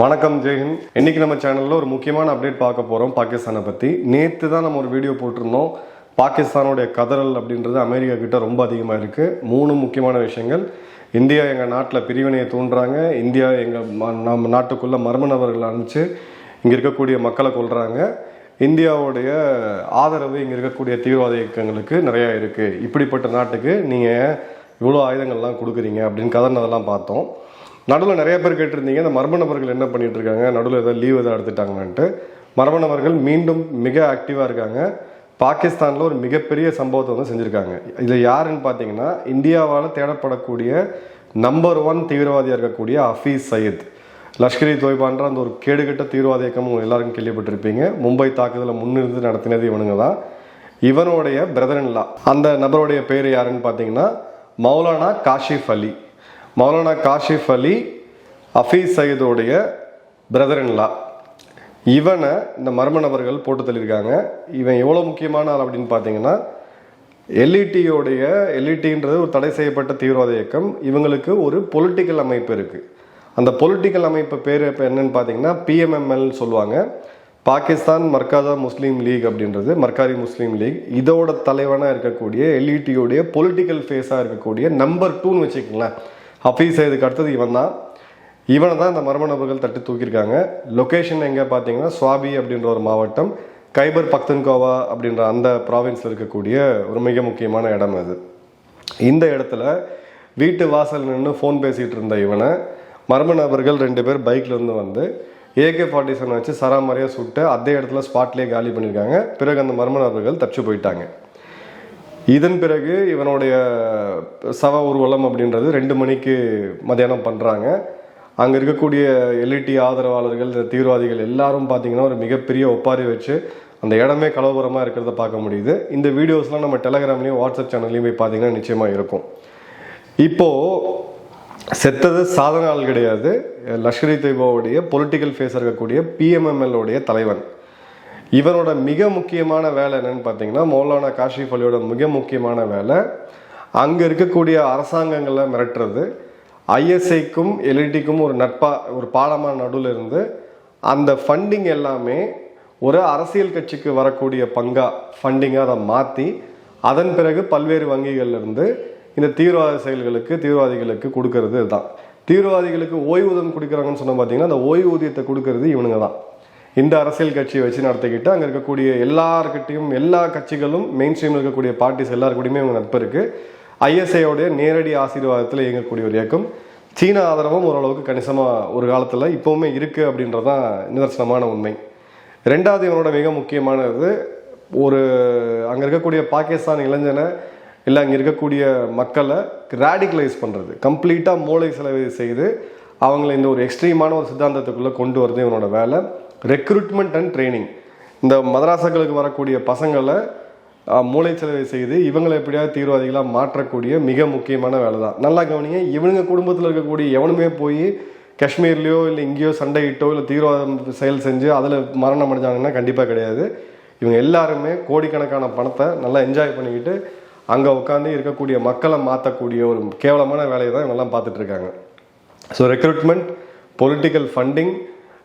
வணக்கம் ஜெயஹிந்த் இன்னைக்கு நம்ம சேனல்ல ஒரு முக்கியமான அப்டேட் பார்க்க போறோம் பாகிஸ்தானை பத்தி. நேத்து தான் நம்ம ஒரு வீடியோ போட்டிருந்தோம். பாகிஸ்தானுடைய கதறல் அப்படின்றது அமெரிக்கா கிட்ட ரொம்ப அதிகமா இருக்கு. மூணு முக்கியமான விஷயங்கள். இந்தியா எங்க நாட்டில் பிரிவினையை தூண்டுறாங்க. இந்தியா எங்க ம- நம்ம நாட்டுக்குள்ள மர்ம நபர்கள் அனுப்பிச்சு இங்க இருக்கக்கூடிய மக்களை கொள்கிறாங்க இந்தியாவுடைய ஆதரவு இங்க இருக்கக்கூடிய தீவிரவாத இயக்கங்களுக்கு நிறைய இருக்கு. இப்படிப்பட்ட நாட்டுக்கு நீங்க இவ்வளோ ஆயுதங்கள்லாம் கொடுக்குறீங்க அப்படின்னு கதர்னதெல்லாம் பார்த்தோம். நடுவில் நிறைய பேர் கேட்டிருந்தீங்க இந்த மர்ம நபர்கள் என்ன பண்ணிட்டு இருக்காங்க நடுவில் ஏதாவது லீவ் எதாவது எடுத்துட்டாங்கன்ட்டு மர்ம நபர்கள் மீண்டும் மிக ஆக்டிவாக இருக்காங்க. பாகிஸ்தானில் ஒரு மிகப்பெரிய சம்பவத்தை வந்து செஞ்சுருக்காங்க. இதில் யாருன்னு பார்த்தீங்கன்னா இந்தியாவால் தேடப்படக்கூடிய நம்பர் ஒன் தீவிரவாதியாக இருக்கக்கூடிய ஹஃபீஸ் சயீத். லஷ்கரி தொய்பான்ற அந்த ஒரு கேடுகட்ட தீவிரவாத இயக்கம் எல்லாருக்கும் கேள்விப்பட்டிருப்பீங்க. மும்பை தாக்குதலை முன்னிருந்து நடத்தினது இவனுங்க தான். இவனுடைய பிரதர் அந்த நபருடைய பேர் யாருன்னு பார்த்தீங்கன்னா மௌலானா காஷிஃப் அலி. மௌலானா காஷிஃப் அலி ஹஃபீஸ் சயீதுடைய பிரதரன்லா இவனை இந்த மர்ம நபர்கள் போட்டு தள்ளியிருக்காங்க. இவன் எவ்வளோ முக்கியமான ஆள் அப்படின்னு பார்த்தீங்கன்னா எல்இடியோடைய எல்இடின்றது ஒரு தடை செய்யப்பட்ட தீவிரவாத இயக்கம். இவங்களுக்கு ஒரு பொலிட்டிக்கல் அமைப்பு இருக்குது அந்த பொலிட்டிக்கல் அமைப்பு பேர் இப்போ என்னன்னு பார்த்தீங்கன்னா பிஎம்எம்எல்னு சொல்லுவாங்க. பாகிஸ்தான் மர்காதா முஸ்லீம் லீக் அப்படின்றது மர்காரி முஸ்லீம் லீக். இதோட தலைவனாக இருக்கக்கூடிய எல்இடியோடைய பொலிட்டிக்கல் ஃபேஸாக இருக்கக்கூடிய நம்பர் டூன்னு வச்சுக்கோங்களேன். ஹஃபீஸ் சைதுக்கு அடுத்தது இவன் தான். இவனை தான் இந்த மர்ம நபர்கள் தட்டி தூக்கியிருக்காங்க. லொக்கேஷன் எங்கே பார்த்தீங்கன்னா சுவாபி அப்படின்ற ஒரு மாவட்டம் கைபர் பக்தன்கோவா அப்படின்ற அந்த ப்ராவின்ஸில் இருக்கக்கூடிய ஒரு மிக முக்கியமான இடம் அது. இந்த இடத்துல வீட்டு வாசல் நின்று ஃபோன் பேசிகிட்டு இருந்த இவனை மர்ம நபர்கள் ரெண்டு பேர் பைக்லேருந்து வந்து ஏகே ஃபார்ட்டி செவன் வச்சு சராமரியாக சுட்டு அதே இடத்துல ஸ்பாட்லேயே காலி பண்ணியிருக்காங்க. பிறகு அந்த மர்ம நபர்கள் தப்பிச்சு போயிட்டாங்க. இதன் பிறகு இவனுடைய சவ ஊர்வலம் அப்படின்றது ரெண்டு மணிக்கு மத்தியானம் பண்ணுறாங்க அங்கே இருக்கக்கூடிய எல்இடி ஆதரவாளர்கள் இந்த தீவிரவாதிகள் எல்லாரும் பார்த்தீங்கன்னா ஒரு மிகப்பெரிய ஒப்பாரி வச்சு அந்த இடமே கலவரமாக இருக்கிறத பார்க்க முடியுது. இந்த வீடியோஸ்லாம் நம்ம டெலகிராம்லேயும் வாட்ஸ்அப் சேனல்லையும் போய் பார்த்தீங்கன்னா நிச்சயமாக இருக்கும். இப்போது செத்தது சாதன ஆள் கிடையாது. லஷ்கரி இ பொலிட்டிக்கல் ஃபேஸ் இருக்கக்கூடிய பிஎம்எம்எல்லுடைய தலைவன். இவரோட மிக முக்கியமான வேலை என்னன்னு பார்த்தீங்கன்னா மௌலானா காஷிஃப் அலியோட மிக முக்கியமான வேலை அங்கே இருக்கக்கூடிய அரசாங்கங்களை மிரட்டுறது ஐஎஸ்ஐக்கும் எல்இடிக்கும் ஒரு நட்பா ஒரு பாலமான நடுவில் இருந்து அந்த ஃபண்டிங் எல்லாமே ஒரு அரசியல் கட்சிக்கு வரக்கூடிய பங்காக ஃபண்டிங்காக அதை மாற்றி அதன் பிறகு பல்வேறு வங்கிகள்லேருந்து இந்த தீவிரவாத செயல்களுக்கு தீவிரவாதிகளுக்கு கொடுக்கறது இதுதான். தீவிரவாதிகளுக்கு ஓய்வூதியம் கொடுக்குறாங்கன்னு சொன்னால் பார்த்தீங்கன்னா அந்த ஓய்வூதியத்தை கொடுக்கறது இவனுங்க தான் இந்த அரசியல் கட்சியை வச்சு நடத்திக்கிட்டு அங்கே இருக்கக்கூடிய எல்லாருக்கிட்டையும் எல்லா கட்சிகளும் மெயின் ஸ்ட்ரீமில் இருக்கக்கூடிய பார்ட்டிஸ் எல்லாருக்கூடயுமே இவங்க நட்பு இருக்குது ஐஎஸ்ஐயோடைய நேரடி ஆசீர்வாதத்தில் இயங்கக்கூடிய ஒரு இயக்கம். சீன ஆதரவும் ஓரளவுக்கு கணிசமாக ஒரு காலத்தில் இப்போவுமே இருக்குது அப்படின்றதான் நிதர்சனமான உண்மை. ரெண்டாவது இவனோட மிக முக்கியமானது ஒரு அங்கே இருக்கக்கூடிய பாகிஸ்தான் இளைஞனை இல்லை அங்கே இருக்கக்கூடிய மக்களை ரேடிகலைஸ் பண்ணுறது கம்ப்ளீட்டாக மூளை செலவு செய்து அவங்களை இந்த ஒரு எக்ஸ்ட்ரீமான ஒரு சித்தாந்தத்துக்குள்ளே கொண்டு வரது இவனோட வேலை. ரெக்ரூட்மெண்ட் அண்ட் ட்ரைனிங் இந்த மதராசங்களுக்கு வரக்கூடிய பசங்களை மூளை செலவை செய்து இவங்களை எப்படியாவது தீவிரவாதிகளாக மாற்றக்கூடிய மிக முக்கியமான வேலை தான் நல்லா கவனிங்க இவனுங்க குடும்பத்தில் இருக்கக்கூடிய எவனுமே போய் காஷ்மீர்லேயோ இல்லை இங்கேயோ சண்டையிட்டோ இல்லை தீவிரவாதம் செயல் செஞ்சு அதில் மரணம் அடைஞ்சாங்கன்னா கண்டிப்பாக கிடையாது. இவங்க எல்லாருமே கோடிக்கணக்கான பணத்தை நல்லா என்ஜாய் பண்ணிக்கிட்டு அங்கே உட்காந்து இருக்கக்கூடிய மக்களை மாற்றக்கூடிய ஒரு கேவலமான வேலையை தான் இவங்கெல்லாம் பார்த்துட்ருக்காங்க ஸோ ரெக்ரூட்மெண்ட் பொலிட்டிக்கல் ஃபண்டிங்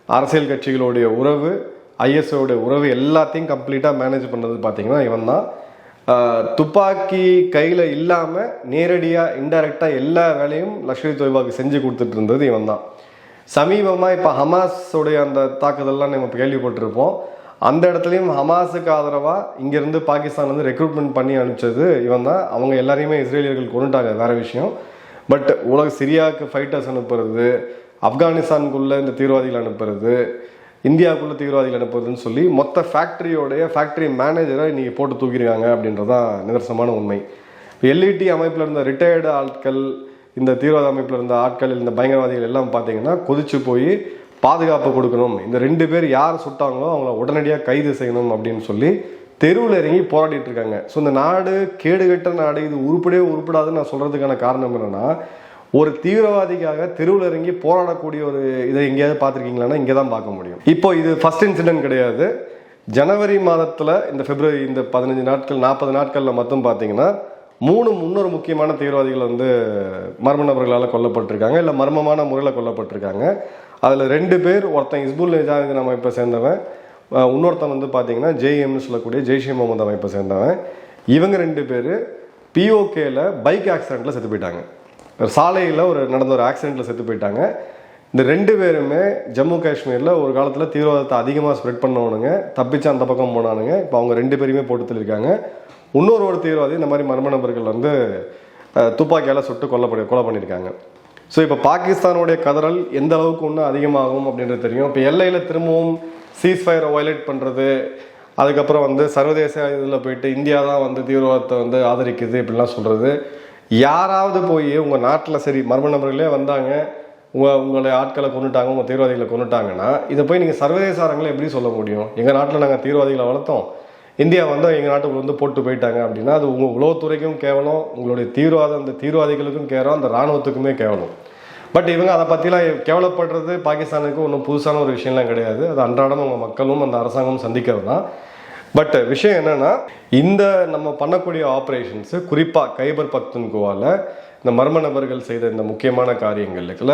அரசியல் கட்சிகளுடைய உறவு ஐஎஸ்ஓடைய உறவு எல்லாத்தையும் கம்ப்ளீட்டாக மேனேஜ் பண்ணது பார்த்தீங்கன்னா இவன் தான். துப்பாக்கி கையில் இல்லாமல் நேரடியாக இன்டைரக்டாக எல்லா வேலையும் லஷ்கர் தொய்பாக்கு செஞ்சு கொடுத்துட்டு இருந்தது இவன் தான். சமீபமாக இப்போ ஹமாஸோடைய அந்த தாக்குதல்லாம் நம்ம கேள்விப்பட்டிருப்போம். அந்த இடத்துலையும் ஹமாஸுக்கு ஆதரவாக இங்கேருந்து பாகிஸ்தான் வந்து ரெக்ரூட்மெண்ட் பண்ணி அனுப்பிச்சது இவன் தான். அவங்க எல்லாரையுமே இஸ்ரேலியர்கள் கொண்டுட்டாங்க வேற விஷயம். பட் உலக சிரியாவுக்கு ஃபைட்டர்ஸ் அனுப்புறது ஆப்கானிஸ்தானுக்குள்ளே இந்த தீவிரவாதிகள் அனுப்புறது இந்தியாவுக்குள்ளே தீவிரவாதிகள் அனுப்புறதுன்னு சொல்லி மொத்த ஃபேக்ட்ரியோடைய ஃபேக்ட்ரி மேனேஜரை இன்னைக்கு போட்டு தூக்கிருக்காங்க அப்படின்றதான் நிதர்சனமான உண்மை. இப்போ எல்இடி அமைப்பில் இருந்த ரிட்டையர்டு ஆட்கள் இந்த தீவிரவாத அமைப்பில் இருந்த ஆட்கள் இந்த பயங்கரவாதிகள் எல்லாம் பார்த்தீங்கன்னா கொதிச்சு போய் பாதுகாப்பு கொடுக்கணும். இந்த ரெண்டு பேர் யார் சுட்டாங்களோ அவங்கள உடனடியாக கைது செய்யணும் அப்படின்னு சொல்லி தெருவில் இறங்கி போராடிட்டு இருக்காங்க. ஸோ இந்த நாடு கேடுகட்ட நாடு இது உருப்படியே உருப்படாதுன்னு நான் சொல்கிறதுக்கான காரணம் என்னென்னா ஒரு தீவிரவாதிக்காக தெருவில் இறங்கி போராடக்கூடிய ஒரு இதை எங்கேயாவது பார்த்துருக்கீங்களான்னா இங்கே தான் பார்க்க முடியும். இப்போ இது ஃபர்ஸ்ட் இன்சிடென்ட் கிடையாது. ஜனவரி மாதத்தில் இந்த பிப்ரவரி இந்த பதினஞ்சு நாட்கள் நாற்பது நாட்களில் மட்டும் பார்த்தீங்கன்னா மூணு முன்னொரு முக்கியமான தீவிரவாதிகள் வந்து மர்ம நபர்களால் கொல்லப்பட்டிருக்காங்க. இல்லை மர்மமான முறையில் கொல்லப்பட்டிருக்காங்க. அதில் ரெண்டு பேர் ஒருத்தன் இஸ்புல் நிஜாமுதீன் அமைப்பை சேர்ந்தவன் இன்னொருத்தன் வந்து பார்த்தீங்கன்னா ஜேஎம்னு சொல்லக்கூடிய ஜெய்ஷே முகமது அமைப்பை சேர்ந்தவன். இவங்க ரெண்டு பேர் பிஓகேல பைக் ஆக்சிடெண்ட்டில் செத்து போயிட்டாங்க. சாலையில் ஒரு நடந்த ஒரு ஆக்சிடெண்ட்டில் செத்து போயிட்டாங்க. இந்த ரெண்டு பேருமே ஜம்மு காஷ்மீரில் ஒரு காலத்தில் தீவிரவாதத்தை அதிகமாக ஸ்ப்ரெட் பண்ணவனுங்க. தப்பிச்சு அந்த பக்கம் போனானுங்க. இப்போ அவங்க ரெண்டு பேருமே போட்டு தள்ளியிருக்காங்க இன்னொரு ஒரு தீவிரவாதி இந்த மாதிரி மர்ம நபர்கள் வந்து துப்பாக்கியால் சுட்டு கொல்லப்படி கொலை பண்ணியிருக்காங்க. ஸோ இப்போ பாகிஸ்தானுடைய கதறல் எந்த அளவுக்கு இன்னும் அதிகமாகும் அப்படின்றது தெரியும். இப்போ எல்லையில் திரும்பவும் சீஸ்ஃபயரை வயலேட் பண்ணுறது அதுக்கப்புறம் வந்து சர்வதேச இதில் போயிட்டு இந்தியா தான் வந்து தீவிரவாதத்தை வந்து ஆதரிக்குது இப்படிலாம் சொல்கிறது யாராவது போய் உங்கள் நாட்டில் சரி மர்ம நபர்களே வந்தாங்க உங்கள் உங்களை ஆட்களை கொண்டுட்டாங்க உங்கள் தீவிரவாதிகளை கொண்டுட்டாங்கன்னா இதை போய் நீங்கள் சர்வதேச அரங்கில் எப்படி சொல்ல முடியும்? எங்கள் நாட்டில் நாங்கள் தீவிரவாதிகளை வளர்த்தோம். இந்தியா வந்து எங்கள் நாட்டுக்குள்ள வந்து போட்டு போயிட்டாங்க அப்படின்னா அது உங்கள் உளவுத்துறைக்கும் கேவலம் உங்களுடைய தீவிரவாத அந்த தீவிரவாதிகளுக்கும் கேவலம் அந்த இராணுவத்துக்குமே கேவலம். பட் இவங்க அதை பற்றிலாம் கேவலப்படுறது பாகிஸ்தானுக்கு ஒன்றும் புதுசான ஒரு விஷயம்லாம் கிடையாது. அது அன்றாடம் அவங்க மக்களும் அந்த அரசாங்கமும் சந்திக்கிறது தான் பட் விஷயம் என்னன்னா இந்த நம்ம பண்ணக்கூடிய ஆப்ரேஷன்ஸு குறிப்பாக கைபர் பக்துன்குவால இந்த மர்ம நபர்கள் செய்த இந்த முக்கியமான காரியங்களுக்குல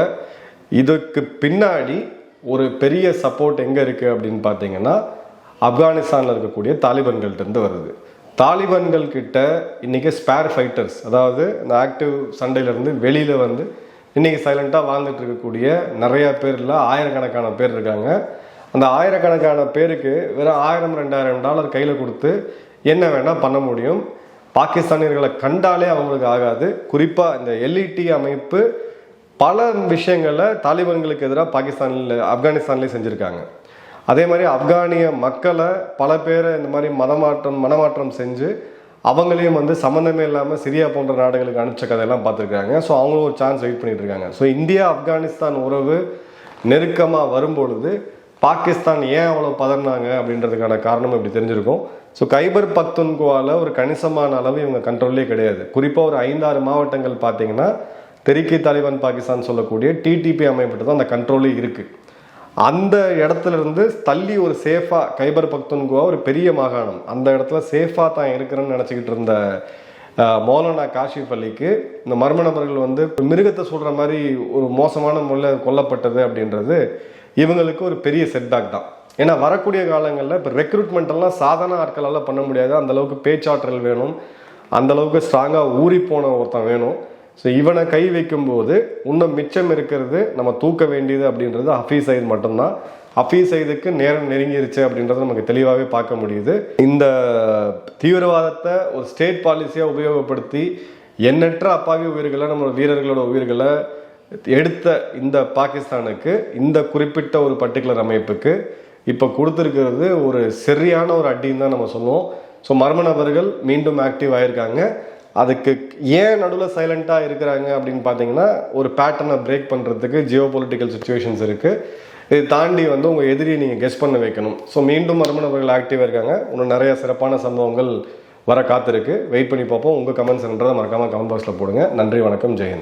இதுக்கு பின்னாடி ஒரு பெரிய சப்போர்ட் எங்கே இருக்குது அப்படின்னு பார்த்தீங்கன்னா ஆப்கானிஸ்தானில் இருக்கக்கூடிய தாலிபன்கள்ட்ட இருந்து வருது. தாலிபன்கள் கிட்ட இன்னைக்கு ஸ்பேர் ஃபைட்டர்ஸ் அதாவது இந்த ஆக்டிவ் சண்டையிலேருந்து வெளியில் வந்து இன்னைக்கு சைலண்ட்டாக வாழ்ந்துட்டு இருக்கக்கூடிய நிறைய பேர் இல்லை ஆயிரக்கணக்கான பேர் இருக்காங்க. அந்த ஆயிரக்கணக்கான பேருக்கு வெறும் ஆயிரம் ரெண்டாயிரம் டாலர் கையில் கொடுத்து என்ன வேணால் பண்ண முடியும். பாகிஸ்தானியர்களை கண்டாலே அவங்களுக்கு ஆகாது. குறிப்பாக இந்த எல்இடி அமைப்பு பல விஷயங்களை தாலிபான்களுக்கு எதிராக பாகிஸ்தானில் ஆப்கானிஸ்தான்லேயே செஞ்சுருக்காங்க. அதே மாதிரி ஆப்கானிய மக்களை பல பேரை இந்த மாதிரி மதமாற்றம் மனமாற்றம் செஞ்சு அவங்களையும் வந்து சம்மந்தமே இல்லாமல் சிரியா போன்ற நாடுகளுக்கு அனுப்பிச்ச கதையெல்லாம் பார்த்துருக்காங்க. ஸோ அவங்களும் ஒரு சான்ஸ் வெயிட் பண்ணிகிட்டு இருக்காங்க. ஸோ இந்தியா ஆப்கானிஸ்தான் உறவு நெருக்கமாக வரும்பொழுது பாகிஸ்தான் ஏன் அவ்வளோ பதறினாங்க அப்படின்றதுக்கான காரணம் இப்படி தெரிஞ்சிருக்கும். ஸோ கைபர் பக்துன்குவாவில் ஒரு கணிசமான அளவு இவங்க கண்ட்ரோல்லே கிடையாது. குறிப்பாக ஒரு ஐந்தாறு மாவட்டங்கள் பார்த்தீங்கன்னா தெரிக்கி தாலிபான் பாகிஸ்தான் சொல்லக்கூடிய டிடிபி அமைப்பிட்டு தான் அந்த கண்ட்ரோலே இருக்குது அந்த இடத்துல இருந்து தள்ளி ஒரு சேஃபாக கைபர் பக்துன்குவா ஒரு பெரிய மாகாணம். அந்த இடத்துல சேஃபாக தான் இருக்கிறேன்னு நினச்சிக்கிட்டு இருந்த மௌலானா காஷிப் அலிக்கு இந்த மர்ம நபர்கள் வந்து மிருகத்தை சொல்கிற மாதிரி ஒரு மோசமான முறையில் கொல்லப்பட்டது அப்படின்றது இவங்களுக்கு ஒரு பெரிய செட்பேக் தான். ஏன்னா வரக்கூடிய காலங்களில் இப்போ ரெக்ரூட்மெண்ட் எல்லாம் சாதாரண ஆட்களால் பண்ண முடியாது. அந்தளவுக்கு பேச்சாற்றல் வேணும். அந்த அளவுக்கு ஸ்ட்ராங்காக ஊறி போன ஒருத்தன் வேணும். ஸோ இவனை கை வைக்கும்போது இன்னும் மிச்சம் இருக்கிறது நம்ம தூக்க வேண்டியது அப்படின்றது ஹஃபீஸ் சயீத் மட்டும்தான். ஹஃபீஸ் சைதுக்கு நேரம் நெருங்கிருச்சு அப்படின்றத நமக்கு தெளிவாகவே பார்க்க முடியுது. இந்த தீவிரவாதத்தை ஒரு ஸ்டேட் பாலிசியாக உபயோகப்படுத்தி எண்ணற்ற அப்பாவி உயிர்களை நம்ம வீரர்களோட உயிர்களை எடுத்த இந்த பாகிஸ்தானுக்கு இந்த குறிப்பிட்ட ஒரு பர்டிகுலர் அமைப்புக்கு இப்போ கொடுத்துருக்கிறது ஒரு சரியான ஒரு அடின்னு தான் நம்ம சொல்லுவோம். ஸோ மர்ம நபர்கள் மீண்டும் ஆக்டிவ் ஆகியிருக்காங்க அதுக்கு ஏன் நடுவில் சைலண்ட்டாக இருக்கிறாங்க அப்படின்னு பார்த்தீங்கன்னா ஒரு பேட்டர்னை பிரேக் பண்ணுறதுக்கு ஜியோ பொலிட்டிக்கல் சுச்சுவேஷன்ஸ் இருக்குது இதை தாண்டி வந்து உங்கள் எதிரியை நீங்கள் கெஸ் பண்ண வைக்கணும். ஸோ மீண்டும் மர்ம நபர்கள் ஆக்டிவாக இருக்காங்க இன்னும் நிறைய சிறப்பான சம்பவங்கள் வர காத்திருக்கு. வெயிட் பண்ணி பார்ப்போம். உங்கள் கமெண்ட்ஸ்ன்றதை மறக்காமல் கமெண்ட் பாக்ஸில் போடுங்க. நன்றி வணக்கம் ஜெயந்த்